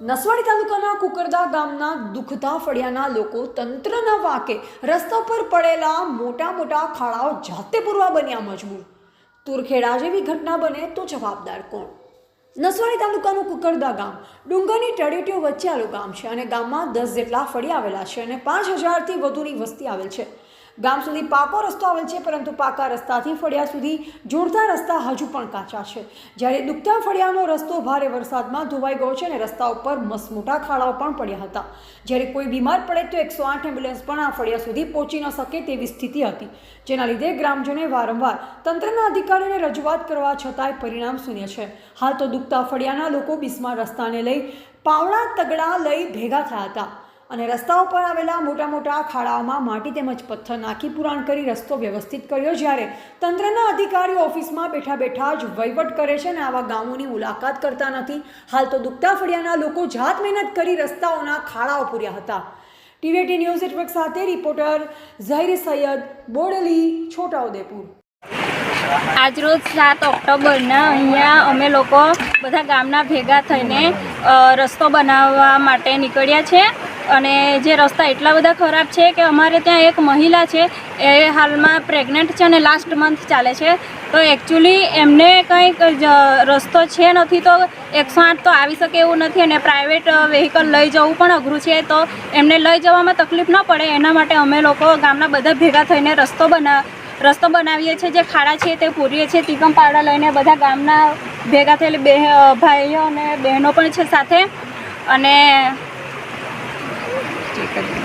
નસવાડી તાલુકાના કુકરદા ગામના દુખતા ફળિયાના લોકો તંત્રના વાકે રસ્તા પર પડેલા મોટા મોટા ખાડાઓ જાતે પૂરવા બન્યા મજબૂર. તુરખેડા જેવી ઘટના બને તો જવાબદાર કોણ? નસવાડી તાલુકાનું કુકરદા ગામ ડુંગરની ટળેટીઓ વચ્ચે આવેલું ગામ છે અને ગામમાં દસ જેટલા ફળી આવેલા છે અને પાંચ હજારથી વધુની વસ્તી આવેલ છે. ગામ સુધી પાકો રસ્તો આવેલ છે, પરંતુ પાકા રસ્તાથી ફળિયા સુધી જોડતા રસ્તા હજુ પણ કાચા છે. જ્યારે દુખતા ફળિયાનો રસ્તો ભારે વરસાદમાં ધોવાઈ ગયો છે અને રસ્તા ઉપર મસમોટા ખાડાઓ પણ પડ્યા હતા. જ્યારે કોઈ બીમાર પડે તો એકસો આઠ એમ્બ્યુલન્સ પણ આ ફળિયા સુધી પહોંચી ન શકે તેવી સ્થિતિ હતી. જેના લીધે ગ્રામજનોએ વારંવાર તંત્રના અધિકારીઓને રજૂઆત કરવા છતાંય પરિણામ શૂન્ય છે. હાલ તો દુખતા ફળિયાના લોકો બિસ્માર રસ્તાને લઈ પાવડા તગડા લઈ ભેગા થયા હતા. અને રસ્તાઓ પર આવેલા મોટા મોટા ખાડાઓમાં માટી તેમજ પથ્થર નાખી પુરાણ કરી રસ્તો વ્યવસ્થિત કર્યો જ્યારે તંત્રના અધિકારીઓ ઓફિસમાં બેઠા બેઠા જ વહીવટ કરે છે અને આવા ગામોની મુલાકાત કરતા નથી. હાલ તો દુખતા ફળિયાના લોકો જાત મહેનત કરી રસ્તાઓના ખાડાઓ પૂર્યા હતા. ટીવીટી ન્યૂઝ નેટવર્ક સાથે રિપોર્ટર ઝહીર સૈયદ બોડલી, છોટાઉદેપુર. આજરોજ સાત ઓક્ટોબરના અહીંયા અમે લોકો બધા ગામના ભેગા થઈને રસ્તો બનાવવા માટે નીકળ્યા છે. અને જે રસ્તા એટલા બધા ખરાબ છે કે અમારે ત્યાં એક મહિલા છે, એ હાલમાં પ્રેગ્નન્ટ છે અને લાસ્ટ મંથ ચાલે છે. તો એકચ્યુઅલી એમને કંઈક રસ્તો છે નથી તો એકસો આઠ તો આવી શકે એવું નથી અને પ્રાઇવેટ વેહિકલ લઈ જવું પણ અઘરું છે. તો એમને લઈ જવામાં તકલીફ ન પડે, એના માટે અમે લોકો ગામના બધા ભેગા થઈને રસ્તો બના, રસ્તો બનાવીએ છીએ, જે ખાડા છે તે પૂરીએ છીએ તિકમ પાવડા લઈને બધા ગામના ભેગા થયેલી બે ભાઈઓ અને બહેનો પણ છે સાથે. અને